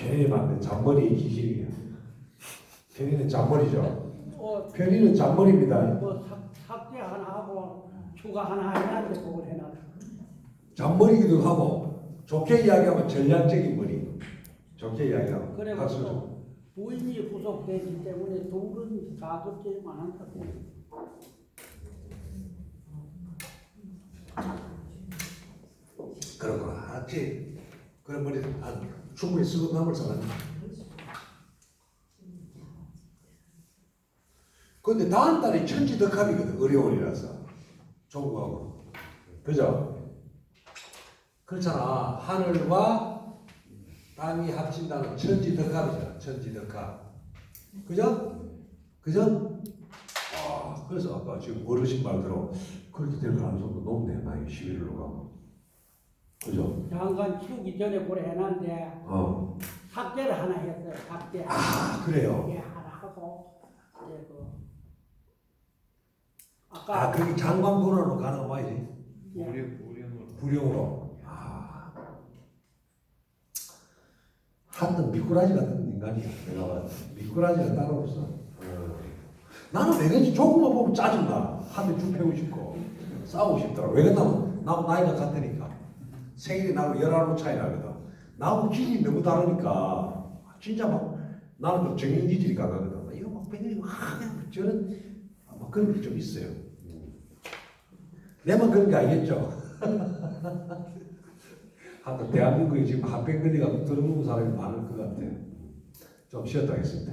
편인이 맞네. 잔머리 기질이야. 편인은 잔머리죠. 어, 잔머리입니다. 뭐 삭- 삭제 하나 하고 추가 하나 해놨는데 그걸 해놨어. 잔머리기도 하고 좋게 이야기하면 전략적인 머리. 좋게 이야기하면 그래. 또 부인이 구속되기 때문에 둘은 가족제만 한다고. 그렇구나. 알았지? 그런 머리 아, 충분히 남을 사람. 근데 다음 달이 천지덕합이거든. 어려운이라서. 종구하고. 그죠? 그렇잖아. 하늘과 땅이 합친다는 천지덕합이잖아. 천지덕합. 그죠? 그죠? 아, 그래서 아까 지금 어르신 말대로 그렇게 될 가능성도 높네. 만약에 11일로 가면. 그죠? 잠깐 치우기 전에 그걸 해놨는데 어. 삭제를 하나 했어요. 삭제. 아, 그래요. 예, 하나 하고 이제 그 아, 아까 그게 장관 권한으로 가는 거지? 예, 우리 우리는 부령으로. 아. 하여튼 미꾸라지 같은 인간이야. 내가 봐도. 미꾸라지가 따로 없어. 어. 나는 왜 그런지 조금만 보면 짜증나. 한대쭉 패고 싶고. 싸우고 싶더라. 왜 그러냐면, 나하고 나이가 같으니까. 생일이 나하고 열하루 차이 나거든. 나하고 기질이 너무 다르니까. 진짜 막, 나는 좀 정인 기질이 강하거든. 이거 막 배들이 막, 저는, 막 그런 게 좀 있어요. 내만 그런 게 아니겠죠? 하여튼 대한민국에 지금 한병거리가 들어오는 사람이 많을 것 같아요. 좀 쉬었다 하겠습니다.